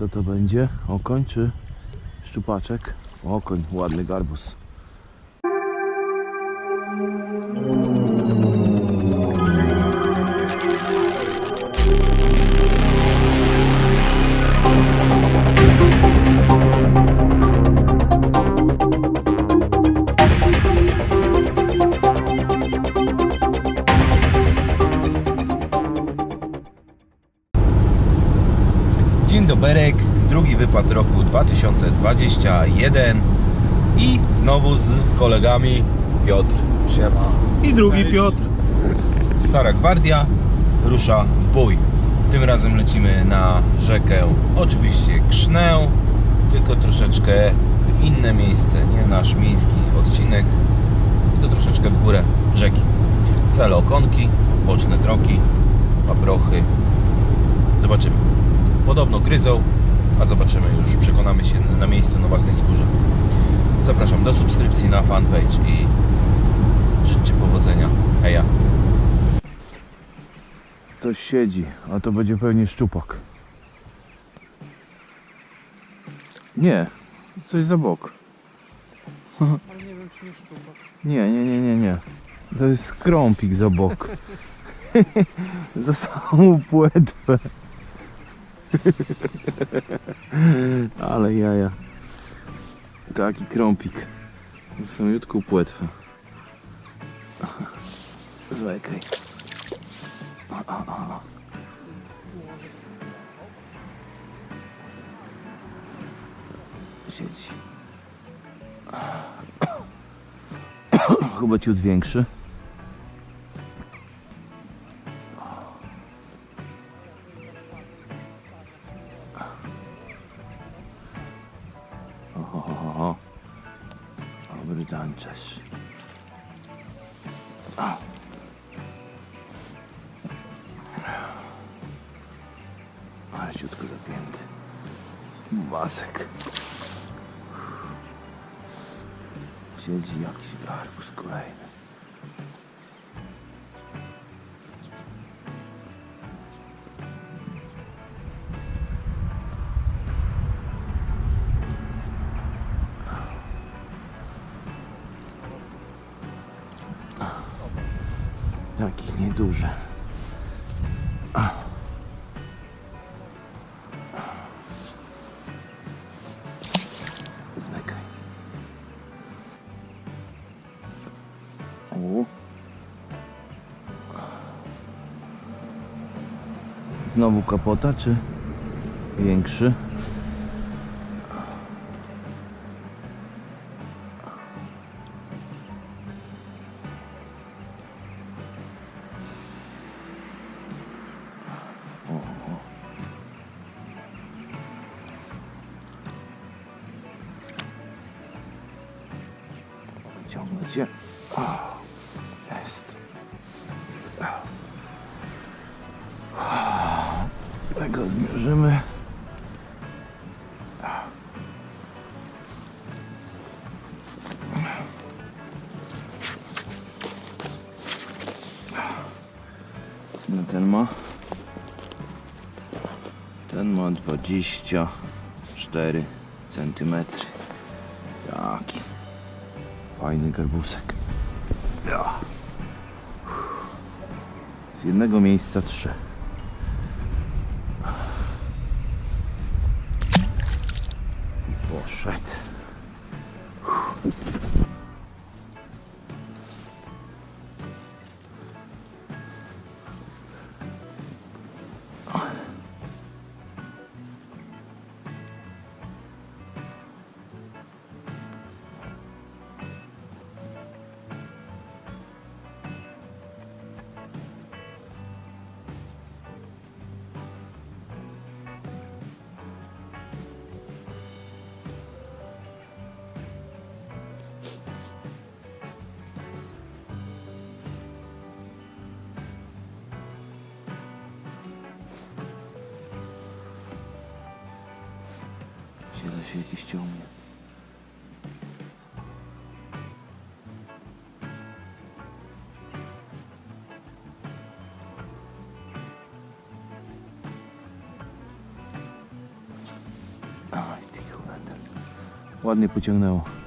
Co to będzie? Okoń czy szczupaczek? Okoń, ładny garbus. Dzień doberek, drugi wypad roku 2021 i znowu z kolegami Piotr Siema. i drugi Piotr. Stara Gwardia rusza w bój. Tym razem lecimy na rzekę, oczywiście Krzneł, tylko troszeczkę w inne miejsce, nie nasz miejski odcinek, tylko troszeczkę w górę rzeki. Cele okonki, boczne drogi, paprochy. Zobaczymy. Podobno gryzą, a zobaczymy już, przekonamy się na miejscu na własnej skórze. Zapraszam do subskrypcji na fanpage i życzę powodzenia. Heja. Coś siedzi, a to będzie pewnie szczupak. Nie, coś za bok. Nie, nie, nie, nie, nie. To jest krąpik za bok. za samą płetwę. Ale jaja. Taki krąpik. Za samiutką płetwę. Zwykaj. Siedzi. Chyba ciut większy. Danczesz. O. Ale ciutko dopięty. Masek. Siedzi jakiś garbus kolejny. A. Zmykaj. O. Znowu kapota, czy większy? Tego zmierzymy. No ten ma. Ten ma 24 centymetry. Jaki fajny garbusek. Z jednego miejsca trzy. się jakiś ciągnie. Ładnie pociągnęło.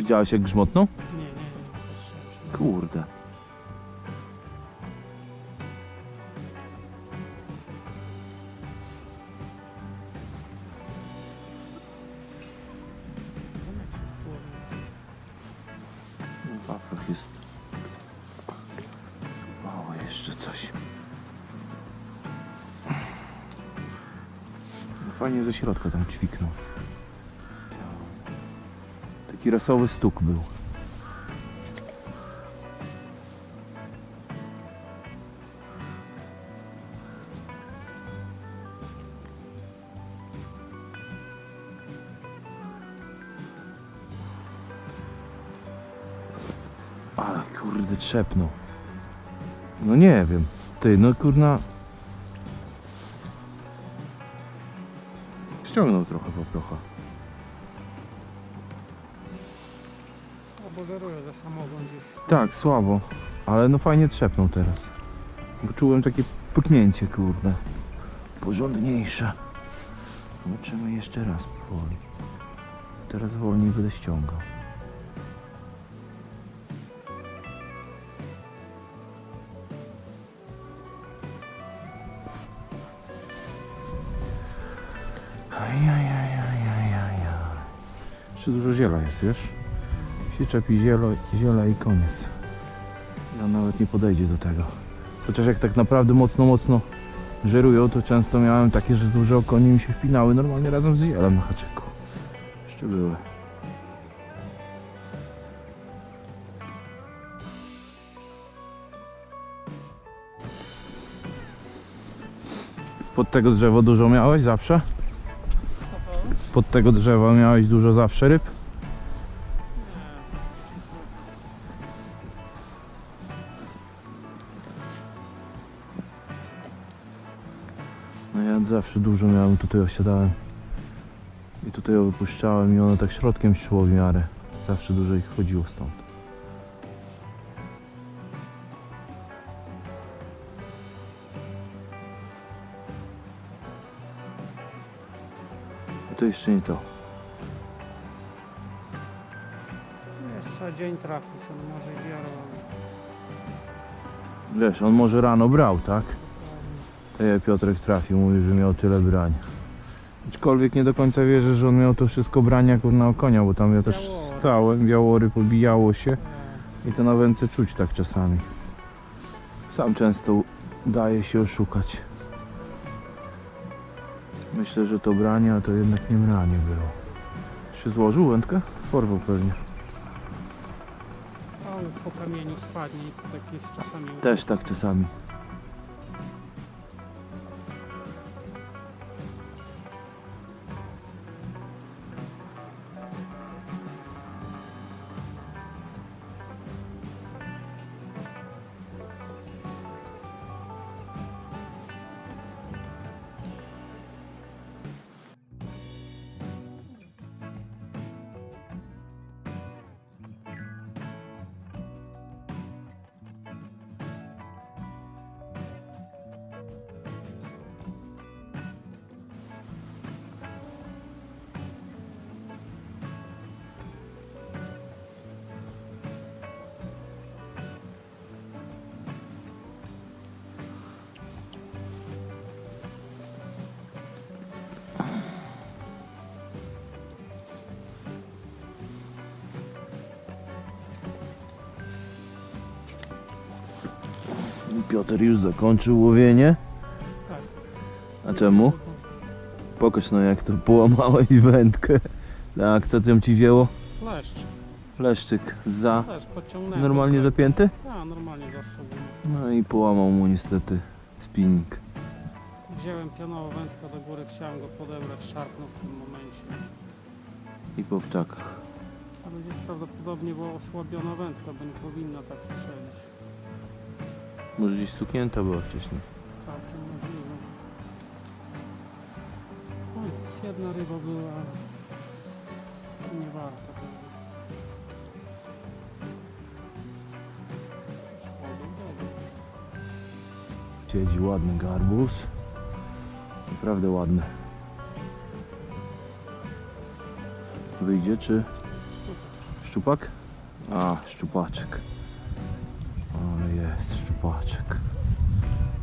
Widziałeś jak grzmotną? Nie, nie, nie. Kurde. W jest mało jeszcze coś. Fajnie ze środka tam ćwiknął. Taki rasowy stuk był. Ale kurde trzepnął. No nie wiem. Ty, no kurna. Ściągnął trochę poprocha. Za gdzieś. Tak, słabo. Ale no fajnie trzepnął teraz. Bo czułem takie pyknięcie, kurde. Porządniejsze. Zobaczymy jeszcze raz powoli. Teraz wolniej będę ściągał. Ajajajajajajaj. Jeszcze dużo ziela jest, wiesz? Się czepi zielo, ziela i koniec. Ja nawet nie podejdzie do tego. Chociaż jak tak naprawdę mocno, mocno żerują, to często miałem takie, że duże okonie mi się wpinały normalnie razem z zielem na haczyku. Jeszcze były. Spod tego drzewa dużo miałeś zawsze? Spod tego drzewa miałeś dużo zawsze ryb? Dużo miałem, tutaj osiadałem. I tutaj ją wypuszczałem i one tak środkiem szło w miarę. Zawsze dużo ich chodziło stąd. A to jeszcze nie to. Jeszcze dzień trafić, on może wiarą. Wiesz, on może rano brał, tak? Ja Piotrek trafił, mówi, że miał tyle brań. Aczkolwiek nie do końca wierzę, że on miał to wszystko brania na konia, bo tam ja też Białory. stałem, białory pobijało się i to na wędce czuć tak czasami. Sam często daje się oszukać. Myślę, że to branie, a to jednak nie branie było. Się złożył wędkę? Porwał pewnie. On po kamieniu spadnie i tak jest czasami. Też tak czasami. Piotr już zakończył łowienie. Tak. A czemu? Pokaż no jak to połamałeś wędkę. Tak, co tam ci wzięło? Leszcz. Leszczyk za normalnie tak. zapięty? Tak, normalnie za sobą. No i połamał mu niestety spinning. Wziąłem pionową wędkę do góry, chciałem go podebrać, szarpnął w tym momencie. I po ptakach. Ale gdzieś prawdopodobnie była osłabiona wędka, bo nie powinna tak strzelić. Może gdzieś stuknięta była wcześniej. Tak, możliwe. Raz jedna ryba była. Nie warto tego. Siedzi ładny garbus. Naprawdę ładny. Wyjdzie czy szczupak? A, szczupaczek. Szczupaczek.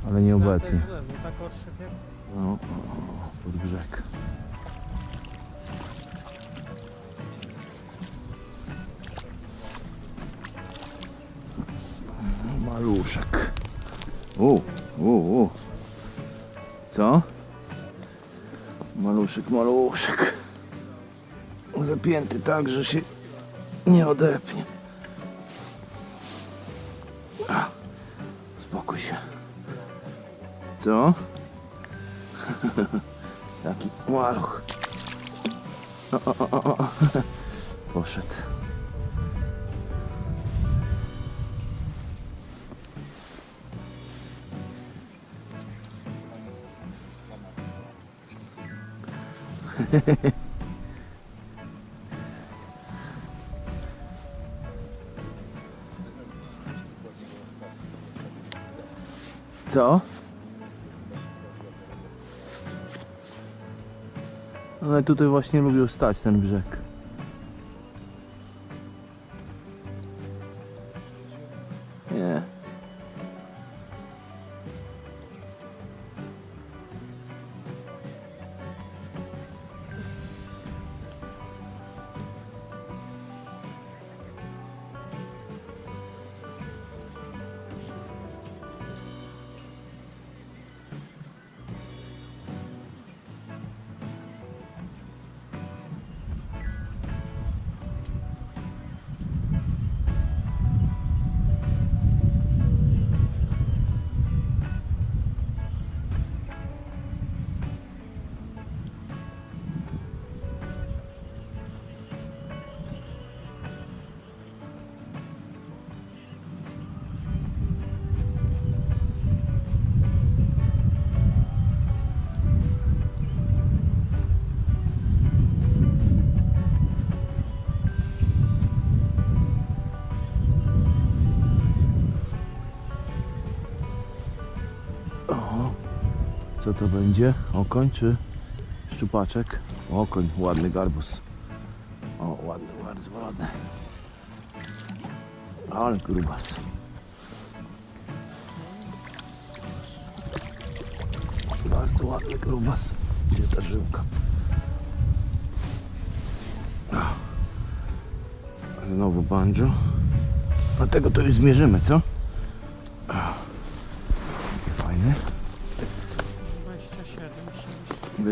Ale nie obecnie. Źle, odstrzep jak No, pod brzeg. Maluszek. U, u, u. Co? Maluszek, maluszek. Zapięty tak, że się nie odepnie. Co? Taki maluch. O, o, o, o, o. Poszedł. Co? Ale tutaj właśnie lubią stać ten brzeg. Nie. Co to będzie? Okoń czy szczupaczek? Okoń, ładny garbus. O, ładny, bardzo ładny. Ale grubas. Bardzo ładny grubas. Gdzie ta żyłka? Znowu banjo. A tego to już zmierzymy, co?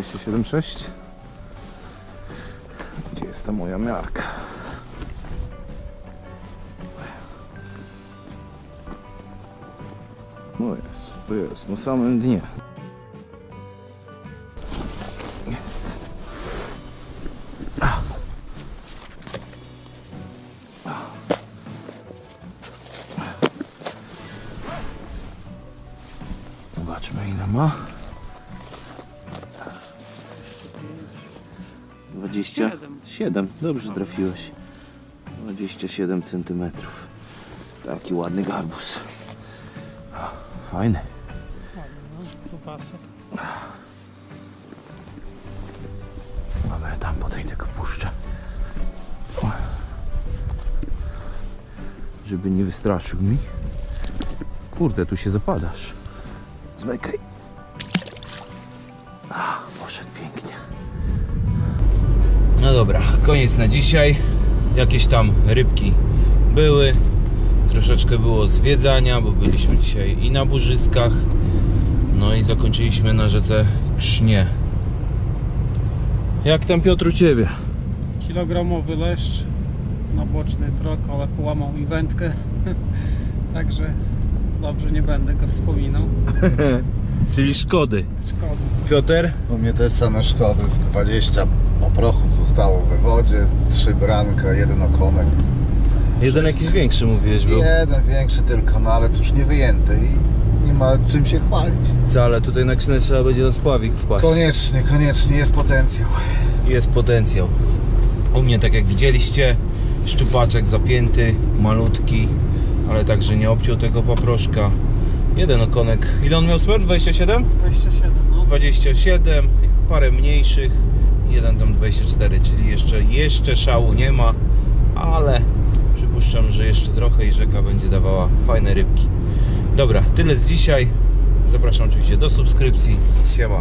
276 Gdzie jest ta moja miarka? No jest, to jest, na samym dnie. Jest. Zobaczmy ile ma. 27, dobrze trafiłeś. 27 cm. Taki ładny garbus. Fajny. Tu pasek. Tam podejdę go puszczę. Żeby nie wystraszył mi. Kurde, tu się zapadasz. Zmykaj. A, poszedł pięknie. No dobra, koniec na dzisiaj. Jakieś tam rybki były. Troszeczkę było zwiedzania, bo byliśmy dzisiaj i na burzyskach. No i zakończyliśmy na rzece Krznie. Jak tam Piotr u Ciebie? Kilogramowy leszcz na boczny trok, ale połamał mi wędkę. Także dobrze nie będę go wspominał. Czyli szkody. Szkoda. Piotr? U mnie też same szkody, z 20 oprochów zostało w wodzie, 3 branka, jeden okonek. Jeden jakiś większy mówiłeś był. Jeden większy tylko, no ale cóż, nie wyjęty i nie ma czym się chwalić. Co, ale tutaj na krzynę trzeba będzie na spławik wpaść. Koniecznie, koniecznie, jest potencjał. Jest potencjał. U mnie, tak jak widzieliście, szczupaczek zapięty, malutki, ale także nie obciął tego paproszka. Jeden okonek. Ile on miał smer? 27? 27, no. 27, parę mniejszych, jeden tam 24, czyli jeszcze, jeszcze szału nie ma, ale przypuszczam, że jeszcze trochę i rzeka będzie dawała fajne rybki. Dobra, tyle z dzisiaj. Zapraszam oczywiście do subskrypcji. Siema.